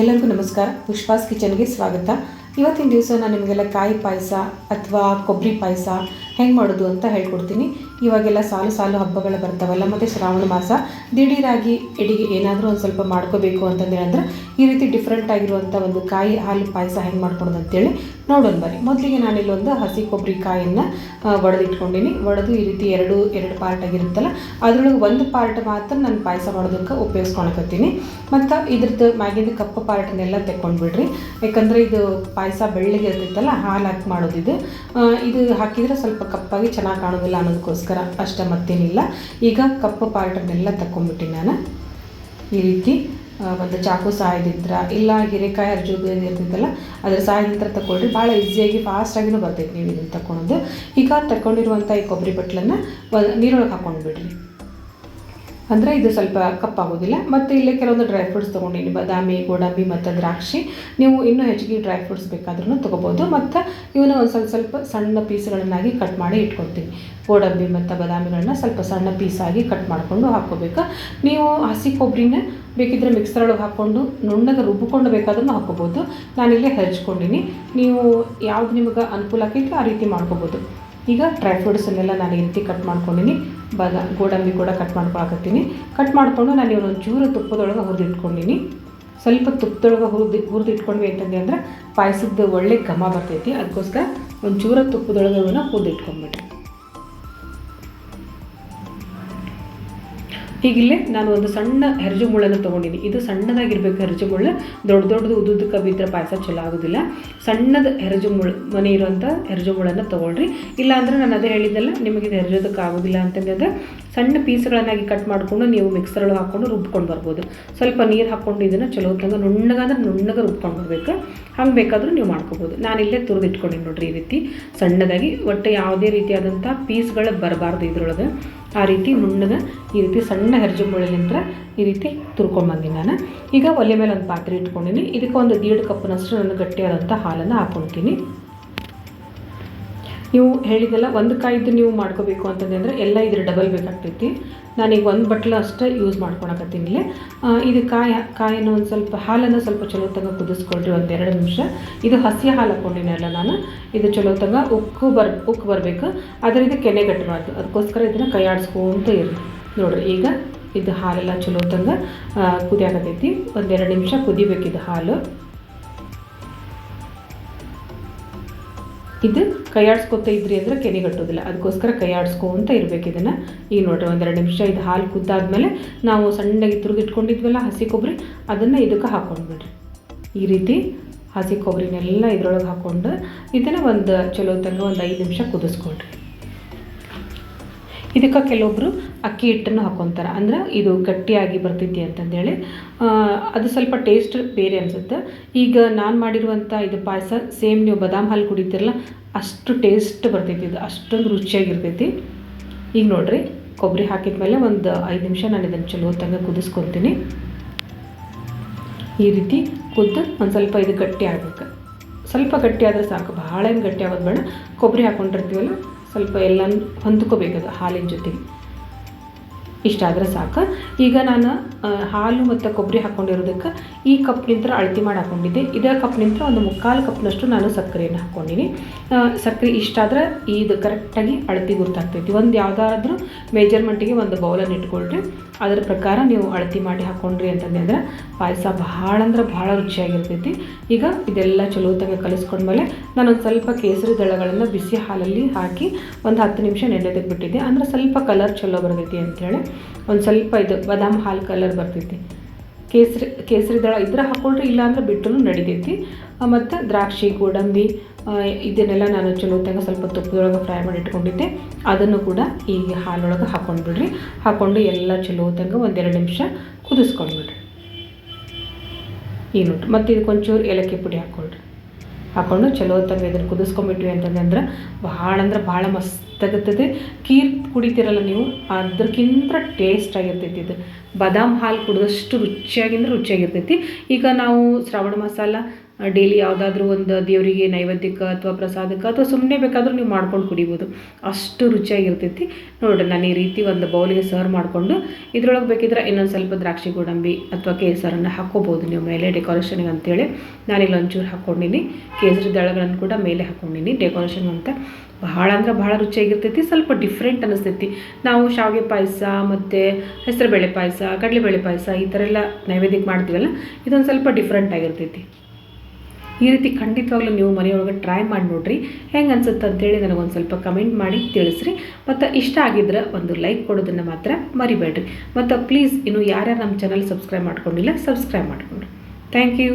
ಎಲ್ಲರಿಗೂ ನಮಸ್ಕಾರ. ಪುಷ್ಪಾಸ್ ಕಿಚನ್ಗೆ ಸ್ವಾಗತ. ಇವತ್ತಿನ ದಿವಸ ನಾನು ನಿಮಗೆಲ್ಲ ಕಾಯಿ ಪಾಯಸ ಅಥವಾ ಕೊಬ್ಬರಿ ಪಾಯಸ ಹೆಂಗೆ ಮಾಡೋದು ಅಂತ ಹೇಳ್ಕೊಡ್ತೀನಿ. ಇವಾಗೆಲ್ಲ ಸಾಲು ಸಾಲು ಹಬ್ಬಗಳು ಬರ್ತಾವಲ್ಲ, ಮತ್ತು ಶ್ರಾವಣ ಮಾಸ. ದಿಢೀರಾಗಿ ಎಡಿಗೆ ಏನಾದರೂ ಒಂದು ಸ್ವಲ್ಪ ಮಾಡ್ಕೋಬೇಕು ಅಂತಂದೇಳಿ ಅಂದ್ರೆ ಈ ರೀತಿ ಡಿಫ್ರೆಂಟ್ ಆಗಿರುವಂಥ ಒಂದು ಕಾಯಿ ಹಾಲು ಪಾಯಸ ಹೆಂಗೆ ಮಾಡ್ಕೊಡೋದು ಅಂತೇಳಿ ನೋಡೋಣ ಬನ್ನಿ. ಮೊದಲಿಗೆ ನಾನಿಲ್ಲೊಂದು ಹಸಿ ಕೊಬ್ಬರಿ ಕಾಯನ್ನು ಒಡೆದಿಟ್ಕೊಂಡಿನಿ. ಒಡೆದು ಈ ರೀತಿ ಎರಡು ಎರಡು ಪಾರ್ಟ್ ಆಗಿರುತ್ತಲ್ಲ, ಅದರೊಳಗೆ ಒಂದು ಪಾರ್ಟ್ ಮಾತ್ರ ನಾನು ಪಾಯಸ ಮಾಡೋದಕ್ಕೆ ಉಪಯೋಗಿಸ್ಕೊಳಕತ್ತೀನಿ. ಮತ್ತು ಇದ್ರದ್ದು ಮ್ಯಾಗಿಂದು ಕಪ್ಪು ಪಾರ್ಟನ್ನೆಲ್ಲ ತೆಕ್ಕೊಂಡ್ಬಿಡ್ರಿ. ಯಾಕಂದರೆ ಇದು ಪಾಯಸ ಬೆಳ್ಳಿಗೆ ಇರ್ತೈತಲ್ಲ, ಹಾಲು ಹಾಕಿ ಮಾಡೋದಿದು. ಇದು ಹಾಕಿದರೆ ಸ್ವಲ್ಪ ಕಪ್ಪಾಗಿ ಚೆನ್ನಾಗಿ ಕಾಣೋದಿಲ್ಲ ಅನ್ನೋದಕ್ಕೋಸ್ಕರ ಅಷ್ಟೇ ಮತ್ತೇನಿಲ್ಲ. ಈಗ ಕಪ್ಪು ಪಾರ್ಟನ್ನೆಲ್ಲ ತಕ್ಕೊಂಡ್ಬಿಟ್ಟಿನಿ ನಾನು. ಈ ರೀತಿ. ಒಂದು ಚಾಕು ಸಹಾಯದಿಂದ ಇಲ್ಲ ಹಿರೇಕಾಯಿ ಅರ್ಜುದು ಇರ್ತೈತಲ್ಲ ಅದ್ರ ಸಹಾಯದಿಂದ ತಗೊಳ್ರಿ ಭಾಳ ಈಸಿಯಾಗಿ ಫಾಸ್ಟಾಗಿನೂ ಬರ್ತೈತೆ ನೀವು ಇದನ್ನು ತಗೊಳೋದು ಈಗ ತಗೊಂಡಿರುವಂಥ ಈ ಕೊಬ್ಬರಿ ಬಟ್ಲನ್ನು, ನೀರೊಳಗೆ ಹಾಕೊಂಡು ಬಿಡ್ರಿ. ಅಂದರೆ ಇದು ಸ್ವಲ್ಪ ಕಪ್ಪಾಗೋದಿಲ್ಲ. ಮತ್ತು ಇಲ್ಲೇ ಕೆಲವೊಂದು ಡ್ರೈ ಫ್ರೂಟ್ಸ್ ತೊಗೊಂಡಿನಿ. ಬಾದಾಮಿ, ಗೋಡಂಬಿ ಮತ್ತು ದ್ರಾಕ್ಷಿ. ನೀವು ಇನ್ನೂ ಹೆಚ್ಚಿಗೆ ಡ್ರೈ ಫ್ರೂಟ್ಸ್ ಬೇಕಾದ್ರೂ ತೊಗೋಬೋದು. ಮತ್ತು ಇವನ್ನ ಒಂದು ಸ್ವಲ್ಪ ಸ್ವಲ್ಪ ಸಣ್ಣ ಪೀಸ್ಗಳನ್ನಾಗಿ ಕಟ್ ಮಾಡಿ ಇಟ್ಕೊಳ್ತೀನಿ ಗೋಡಂಬಿ ಮತ್ತು ಬಾದಾಮಿಗಳನ್ನ ಸ್ವಲ್ಪ ಸಣ್ಣ ಪೀಸಾಗಿ ಕಟ್ ಮಾಡಿಕೊಂಡು ಹಾಕ್ಕೋಬೇಕು. ನೀವು ಹಸಿ ಕೊಬ್ಬರಿನ ಬೇಕಿದ್ರೆ ಮಿಕ್ಸರ್ ಒಳಗೆ ಹಾಕ್ಕೊಂಡು ನುಣ್ಣಗೆ ರುಬ್ಬಿಕೊಂಡು ಬೇಕಾದ್ರೂ ಹಾಕ್ಕೋಬೋದು. ನಾನಿಲ್ಲೇ ಹೆಚ್ಕೊಂಡಿನಿ ನೀವು ಯಾವ್ದು ನಿಮಗೆ ಅನುಕೂಲ ಆಗೈತೆ ಆ ರೀತಿ ಮಾಡ್ಕೋಬೋದು. ಈಗ ಡ್ರೈ ಫ್ರೂಟ್ಸನ್ನೆಲ್ಲ ನಾನು ಈ ಕಟ್ ಮಾಡ್ಕೊಂಡಿನಿ. ಬದ ಗೋಡಂಬಿ ಕೂಡ ಕಟ್ ಮಾಡ್ಕೊಳಕತ್ತೀನಿ. ಕಟ್ ಮಾಡಿಕೊಂಡು ನಾನು ಇವನೊಂದು ಚೂರು ತುಪ್ಪದೊಳಗೆ ಹುರಿದಿಟ್ಕೊಂಡಿನಿ. ಸ್ವಲ್ಪ ತುಪ್ಪದೊಳಗೆ ಹುರಿದು, ಹುರಿದಿಟ್ಕೊಂಡ್ವಿ ಅಂತಂದ್ರೆ ಅಂದ್ರೆ ಪಾಯಸದ ಒಳ್ಳೆ ಘಮ ಬರ್ತೈತಿ. ಅದಕ್ಕೋಸ್ಕರ ಒಂದು ಚೂರ ತುಪ್ಪದೊಳಗೆ ಅವನ್ನ ಹುರಿದಿಟ್ಕೊಂಡ್ಬಿಟ್ರಿ ಹೀಗಿಲ್ಲೇ ನಾನು ಒಂದು ಸಣ್ಣ ಹೆರಜು ಮುಳ್ಳನ್ನು ತೊಗೊಂಡಿನಿ ಇದು ಸಣ್ಣದಾಗಿರ್ಬೇಕು ಹೆರಜು ಮುಳ್ಳು. ದೊಡ್ಡ ದೊಡ್ಡದು ಉದ್ದುದಕ್ಕೆ ಬಿದ್ದರೆ ಪಾಯಸ ಚಲೋ ಆಗೋದಿಲ್ಲ. ಸಣ್ಣದ ಹೆರಜು ಮುಳ್ಳು, ಮನೆ ಇರುವಂಥ ಹೆರಜು ಮುಳ್ಳನ್ನು ತೊಗೊಳ್ರಿ. ಇಲ್ಲ ಅಂದರೆ ನಾನು ಅದೇ ಹೇಳಿದ್ದಲ್ಲ ನಿಮಗೆ ಇದು ಹೆರಜೋದಕ್ಕೆ ಆಗೋದಿಲ್ಲ ಅಂತಂದ್ರೆ ಸಣ್ಣ ಪೀಸ್ಗಳನ್ನಾಗಿ ಕಟ್ ಮಾಡಿಕೊಂಡು ನೀವು ಮಿಕ್ಸರ್ ಒಳಗೆ ಹಾಕ್ಕೊಂಡು ರುಬ್ಕೊಂಡು ಬರ್ಬೋದು. ಸ್ವಲ್ಪ ನೀರು ಹಾಕ್ಕೊಂಡು ಇದನ್ನು ಚಲೋ ತಂಗ ನುಣ್ಣಗಾದ್ರೆ ನುಣ್ಣಗೆ ರುಬ್ಕೊಂಡು ಬರ್ಬೇಕು. ಹಂಗೆ ಬೇಕಾದರೂ ನೀವು ಮಾಡ್ಕೋಬೋದು. ನಾನಿಲ್ಲೇ ತುರಿದಿಟ್ಕೊಂಡಿನಿ ನೋಡ್ರಿ ಈ ರೀತಿ. ಸಣ್ಣದಾಗಿ ಒಟ್ಟು ಯಾವುದೇ ರೀತಿಯಾದಂಥ ಪೀಸ್ಗಳು ಬರಬಾರ್ದು ಇದ್ರೊಳಗೆ. ಆ ರೀತಿ ನುಣ್ಣಗೆ ಈ ರೀತಿ ಸಣ್ಣ ಹೆರ್ಜು ಮುಳ್ಳಿನಿಂದ ಈ ರೀತಿ ತುರ್ಕೊಂಡ್ಬಂದಿನಿ ನಾನು. ಈಗ ಒಲೆ ಮೇಲೆ ಒಂದು ಪಾತ್ರೆ ಇಟ್ಕೊಂಡಿನಿ. ಇದಕ್ಕೆ ಒಂದು ದೀಡ್ ಕಪ್ನಷ್ಟು ನಾನು ಗಟ್ಟಿಯಾದಂಥ ಹಾಲನ್ನು ಹಾಕ್ಕೊಳ್ತೀನಿ ನೀವು ಹೇಳಿದೆಲ್ಲ ಒಂದು ಕಾಯಿದ್ದು ನೀವು ಮಾಡ್ಕೋಬೇಕು ಅಂತಂದ್ರೆ ಎಲ್ಲ ಇದ್ರ ಡಬಲ್ ಬೇಕಾಗ್ತೈತಿ. ನಾನೀಗ ಒಂದು ಬಟ್ಲು ಅಷ್ಟೇ ಯೂಸ್ ಮಾಡ್ಕೊಳಕತ್ತೀನಿ ಇಲ್ಲಿ. ಇದು ಕಾಯಿ, ಕಾಯಿನ ಒಂದು ಸ್ವಲ್ಪ ಹಾಲನ್ನು ಸ್ವಲ್ಪ ಚಲೋ ತಂಗ ಕುದಿಸ್ಕೊಳ್ರಿ ಒಂದು ಎರಡು ನಿಮಿಷ. ಇದು ಹಸಿ ಹಾಲು ಹಾಕೊಂಡಿನಲ್ಲ ನಾನು. ಇದು ಚಲೋ ತಂಗ ಉಕ್ಕು ಬರ್, ಉಕ್ಕು ಬರಬೇಕು. ಆದರೆ ಇದು ಕೆನೆ ಕಟ್ಟಬಾರ್ದು ಅದಕ್ಕೋಸ್ಕರ ಇದನ್ನು ಕೈ ಆಡಿಸ್ಕೊಂತ ಇರಿ ನೋಡ್ರಿ, ಈಗ ಇದು ಹಾಲೆಲ್ಲ ಚಲೋ ತಂಗ ಕುದಿಯಾಕತೈತಿ. ಒಂದೆರಡು ನಿಮಿಷ ಕುದಿಬೇಕಿದು ಹಾಲು. ಇದು ಕೈ ಆಡಿಸ್ಕೊತ ಇದ್ರಿ ಅಂದರೆ ಕೆನೆ ಕಟ್ಟೋದಿಲ್ಲ. ಅದಕ್ಕೋಸ್ಕರ ಕೈ ಆಡಿಸ್ಕೊಂತ ಇರಬೇಕು ಇದನ್ನು. ಈಗ ನೋಡ್ರಿ, ಒಂದೆರಡು ನಿಮಿಷ ಇದು ಹಾಲು ಕುದ್ದಾದ್ಮೇಲೆ ನಾವು ಸಣ್ಣಗೆ ತುರಿದಿಟ್ಕೊಂಡಿದ್ವಲ್ಲ ಹಸಿ ಕೊಬ್ಬರಿ, ಅದನ್ನು ಇದಕ್ಕೆ ಹಾಕ್ಕೊಂಡ್ಬಿಡ್ರಿ ಈ ರೀತಿ ಹಸಿ ಕೊಬ್ಬರಿನೆಲ್ಲ ಇದ್ರೊಳಗೆ ಹಾಕ್ಕೊಂಡು ಇದನ್ನು ಒಂದು ಚಲೋ ತಂಗ ಒಂದು ಐದು ನಿಮಿಷ ಕುದಿಸ್ಕೊಳ್ರಿ. ಇದಕ್ಕೆ ಕೆಲವೊಬ್ಬರು ಅಕ್ಕಿ ಹಿಟ್ಟನ್ನು ಹಾಕ್ಕೊತಾರೆ ಅಂದ್ರೆ ಇದು ಗಟ್ಟಿಯಾಗಿ ಬರ್ತೈತಿ ಅಂತಂದೇಳಿ. ಅದು ಸ್ವಲ್ಪ ಟೇಸ್ಟ್ ಬೇರೆ ಅನಿಸುತ್ತೆ. ಈಗ ನಾನು ಮಾಡಿರುವಂಥ ಇದು ಪಾಯಸ ಸೇಮ್ ನೀವು ಬದಾಮ್ ಹಾಲು ಕುಡಿತೀರಲ್ಲ, ಅಷ್ಟು ಟೇಸ್ಟ್ ಬರ್ತೈತಿ ಇದು. ಅಷ್ಟೊಂದು ರುಚಿಯಾಗಿರ್ತೈತಿ. ಈಗ ನೋಡಿರಿ, ಕೊಬ್ಬರಿ ಹಾಕಿದ ಮೇಲೆ ಒಂದು ಐದು ನಿಮಿಷ ನಾನು ಇದನ್ನು ಚಲೋ ತಂಗ ಕುದಿಸ್ಕೊತೀನಿ. ಈ ರೀತಿ ಕುದ್ದು ಒಂದು ಸ್ವಲ್ಪ ಇದು ಗಟ್ಟಿ ಆಗ್ಬೇಕು. ಸ್ವಲ್ಪ ಗಟ್ಟಿ ಆದರೆ ಸಾಕು. ಭಾಳ ಏನು ಗಟ್ಟಿ ಆಗೋದು ಬೇಡ. ಕೊಬ್ಬರಿ ಹಾಕ್ಕೊಂಡಿರ್ತೀವಲ್ಲ ಸ್ವಲ್ಪ ಎಲ್ಲ ಹೊಂದ್ಕೋಬೇಕದು ಹಾಲಿನ ಜೊತೆಗೆ. ಇಷ್ಟ ಆದರೆ ಸಾಕು. ಈಗ ನಾನು ಹಾಲು ಮತ್ತು ಕೊಬ್ಬರಿ ಹಾಕ್ಕೊಂಡಿರೋದಕ್ಕೆ ಈ ಕಪ್ನಿಂದ ಅಳತಿ ಮಾಡಿ ಹಾಕ್ಕೊಂಡಿದ್ದೆ ಇದೇ ಕಪ್ನಿಂದ ಒಂದು ಮುಕ್ಕಾಲು ಕಪ್ನಷ್ಟು ನಾನು ಸಕ್ಕರೆಯನ್ನು ಹಾಕ್ಕೊಂಡಿನಿ ಸಕ್ಕರೆ ಇಷ್ಟ ಆದ್ರೆ ಇದು ಕರೆಕ್ಟಾಗಿ ಅಳತಿ ಗುರ್ತಾಗ್ತೈತಿ. ಒಂದು ಯಾವುದಾದ್ರೂ ಮೇಜರ್ಮೆಂಟಿಗೆ ಒಂದು ಬೌಲನ್ನು ಇಟ್ಕೊಳ್ರಿ. ಅದರ ಪ್ರಕಾರ ನೀವು ಅಳತಿ ಮಾಡಿ ಹಾಕ್ಕೊಂಡ್ರಿ ಅಂತಂದ್ರೆ ಪಾಯಸ ಭಾಳ ಅಂದ್ರೆ ಭಾಳ ರುಚಿಯಾಗಿರ್ತೈತಿ. ಈಗ ಇದೆಲ್ಲ ಚಲೋ ತಂಗ ಕಲಿಸ್ಕೊಂಡ್ಮೇಲೆ ನಾನೊಂದು ಸ್ವಲ್ಪ ಕೇಸರಿ ದಳಗಳನ್ನು ಬಿಸಿ ಹಾಲಲ್ಲಿ ಹಾಕಿ ಒಂದು ಹತ್ತು ನಿಮಿಷ ನೆನೆದಕ್ಕೆ ಬಿಟ್ಟಿದ್ದೆ ಅಂದ್ರೆ ಸ್ವಲ್ಪ ಕಲರ್ ಚಲೋ ಬರ್ತೈತಿ ಅಂಥೇಳಿ ಒಂದು ಸ್ವಲ್ಪ ಇದು ಬಾದಾಮ್ ಹಾಲು ಕಲರ್ ಬರ್ತೈತಿ. ಕೇಸರಿ ಕೇಸರಿ ದಳ ಇದ್ರೆ ಹಾಕ್ಕೊಳ್ರಿ, ಇಲ್ಲಾಂದ್ರೆ ಬಿಟ್ಟರು ನಡಿತೈತಿ. ಮತ್ತು ದ್ರಾಕ್ಷಿ, ಗೋಡಂಬಿ ಇದನ್ನೆಲ್ಲ ನಾನು ಚಲೋ ತಂಗ ಸ್ವಲ್ಪ ತುಪ್ಪದೊಳಗೆ ಫ್ರೈ ಮಾಡಿ ಇಟ್ಕೊಂಡಿದ್ದೆ. ಅದನ್ನು ಕೂಡ ಈ ಹಾಲೊಳಗೆ ಹಾಕ್ಕೊಂಡ್ಬಿಡ್ರಿ ಹಾಕ್ಕೊಂಡು ಎಲ್ಲ ಚಲೋ ತಂಗ ಒಂದೆರಡು ನಿಮಿಷ ಕುದಿಸ್ಕೊಂಡ್ಬಿಡ್ರಿ ಈ ನೋಡ್ರಿ, ಮತ್ತು ಇದಕ್ಕೊಂಚೂರು ಏಲಕ್ಕಿ ಪುಡಿ ಹಾಕ್ಕೊಳ್ರಿ. ಹಾಕ್ಕೊಂಡು ಚಲೋ ತಂಗ ಇದನ್ನು ಕುದಿಸ್ಕೊಂಡ್ಬಿಟ್ವಿ ಅಂತಂದ್ರೆ ಭಾಳ ಅಂದ್ರೆ ಭಾಳ ಮಸ್ತಾಗತ್ತದೆ ಖೀರ್ ಕುಡಿತೀರಲ್ಲ ನೀವು ಅದಕ್ಕಿಂತ ಟೇಸ್ಟ್ ಆಗಿರ್ತೈತಿ ಇದು. ಬಾದಾಮ್ ಹಾಲು ಕುಡಿದಷ್ಟು ರುಚಿಯಾಗಿಂದ್ರೆ ರುಚಿಯಾಗಿರ್ತೈತಿ. ಈಗ ನಾವು ಶ್ರಾವಣ ಮಸಾಲ ಡೈಲಿ ಯಾವುದಾದ್ರೂ ಒಂದು ದೇವರಿಗೆ ನೈವೇದ್ಯಕ್ಕೆ ಅಥವಾ ಪ್ರಸಾದಕ್ಕೆ ಅಥವಾ ಸುಮ್ಮನೆ ಬೇಕಾದರೂ ನೀವು ಮಾಡ್ಕೊಂಡು ಕುಡಿಬೋದು. ಅಷ್ಟು ರುಚಿಯಾಗಿರ್ತೈತಿ. ನೋಡಿರಿ ನಾನು ಈ ರೀತಿ ಒಂದು ಬೌಲಿಗೆ ಸರ್ವ್ ಮಾಡಿಕೊಂಡು ಇದ್ರೊಳಗೆ ಬೇಕಿದ್ರೆ ಇನ್ನೊಂದು ಸ್ವಲ್ಪ ದ್ರಾಕ್ಷಿ ಗೋಡಂಬಿ ಅಥವಾ ಕೇಸರನ್ನು ಹಾಕ್ಕೋಬೋದು. ನೀವು ಮೇಲೆ ಡೆಕೋರೇಷನ್ಗೆ ಅಂತೇಳಿ ನಾನಿಲ್ಲಿ ಒಂಚೂರು ಹಾಕ್ಕೊಂಡಿನಿ. ಕೇಸರಿ ದಳಗಳನ್ನು ಕೂಡ ಮೇಲೆ ಹಾಕ್ಕೊಂಡಿನಿ. ಡೆಕೋರೇಷನ್ ಅಂತ ಬಹಳ ಅಂದ್ರೆ ಬಹಳ ರುಚಿಯಾಗಿರ್ತೈತಿ. ಸ್ವಲ್ಪ ಡಿಫ್ರೆಂಟ್ ಅನ್ನಿಸ್ತೈತಿ ನಾವು ಶಾವಿಗೆ ಪಾಯಸ ಮತ್ತು ಹೆಸರುಬೇಳೆ ಪಾಯಸ, ಕಡಲೆಬೇಳೆ ಪಾಯಸ ಈ ಥರ ಎಲ್ಲ ನೈವೇದ್ಯಕ್ಕೆ ಮಾಡ್ತೀವಲ್ಲ, ಇದೊಂದು ಸ್ವಲ್ಪ ಡಿಫ್ರೆಂಟ್ ಆಗಿರ್ತೈತಿ. ಈ ರೀತಿ ಖಂಡಿತವಾಗ್ಲೂ ನೀವು ಮನೆಯೊಳಗೆ ಟ್ರೈ ಮಾಡಿ ನೋಡ್ರಿ. ಹೆಂಗೆ ಅನ್ಸುತ್ತೆ ಅಂತೇಳಿ ನನಗೊಂದು ಸ್ವಲ್ಪ ಕಮೆಂಟ್ ಮಾಡಿ ತಿಳಿಸ್ರಿ. ಮತ್ತು ಇಷ್ಟ ಆಗಿದ್ರೆ ಒಂದು ಲೈಕ್ ಕೊಡೋದನ್ನು ಮಾತ್ರ ಮರಿಬೇಡ್ರಿ. ಮತ್ತು ಪ್ಲೀಸ್ ಇನ್ನು ಯಾರ್ಯಾರು ನಮ್ಮ ಚಾನಲ್ ಸಬ್ಸ್ಕ್ರೈಬ್ ಮಾಡ್ಕೊಂಡಿಲ್ಲ ಸಬ್ಸ್ಕ್ರೈಬ್ ಮಾಡಿಕೊಂಡ್ರಿ. Thank you